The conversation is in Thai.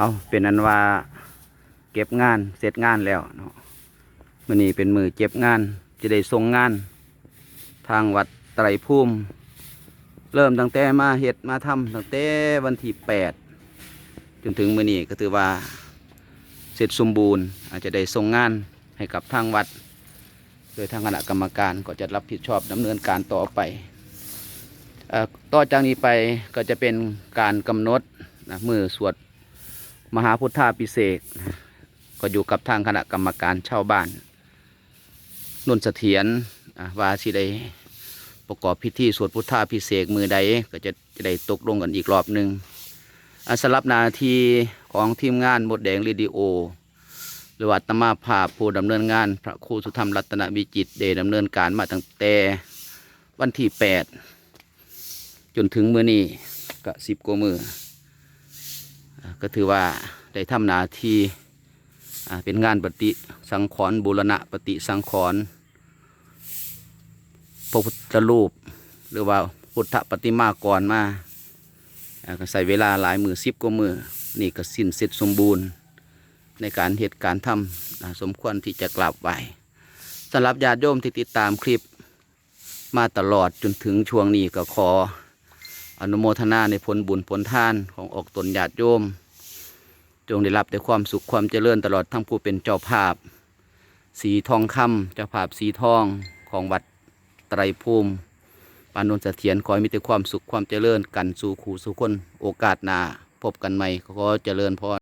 เอาเป็นอันว่าเก็บงานเสร็จงานแล้วเนาะมื้อนี้เป็นมือเก็บงานจะได้ส่งงาน ทางวัดไตรภูมิ เริ่มตั้งแต่มาเฮ็ดมาทำตั้งแต่วันที่แปดจนถึงมื้อนี้ก็ถือว่าเสร็จสมบูรณ์ อาจจะได้ส่งงานให้กับทางวัด โดยทางคณะกรรมการก็จะรับผิดชอบดำเนินการต่อไปอต่อจากนี้ไปก็จะเป็นการกำหนดนะมือสวด มหาพุทธาพิเศษกนะก็อยู่กับทางคณะกรรมการเช่าบ้านนุ่นเสถียรว่าสิได้ประกอบพิธีสวดพุทธาพิเศษกมือใดก็จะจะได้ตกลงกันอีกรอบหนึ่งอะสำหรับหนาทีของทีมงานหมดแดงเรดิโอ หรือว่าตมาภาพผู้ดำเนินงาน พระครูสุธรรมรัตนวิจิตรได้ดำเนินการมาตั้งแต่วันที่แปดจนถึงมือนี้ก็สิบกว่ามือ ก็ถือว่าได้ทำหนาที่เป็นงานปฏิสังขรณ์บูรณะปฏิสังขรณ์พระพุทธรูป หรือว่าพุทธปฏิมากรมาก็ใส่เวลาหลายมือสิบกว่ามือนี่ก็สิ้นเสร็จสมบูรณ์ในการเหตุการณ์ทำสมควรที่จะกราบไหวสำหรับญาติโยมที่ติดตามคลิปมาตลอดจนถึงช่วงนี้ก็ขออนุโมทนาในผลบุญผลทานของออกตนญาติโยม จงได้รับแต่ความสุขความเจริญตลอดทั้งผู้เป็นเจ้าภาพ สีทองคำเจ้าภาพสีทองของวัดไตรภูมิปานนนเสถียรขอให้มีแต่ความสุขความเจริญกันสู่ขู่สู่คนโอกาสหน้าพบกันใหม่ขอเจริญพร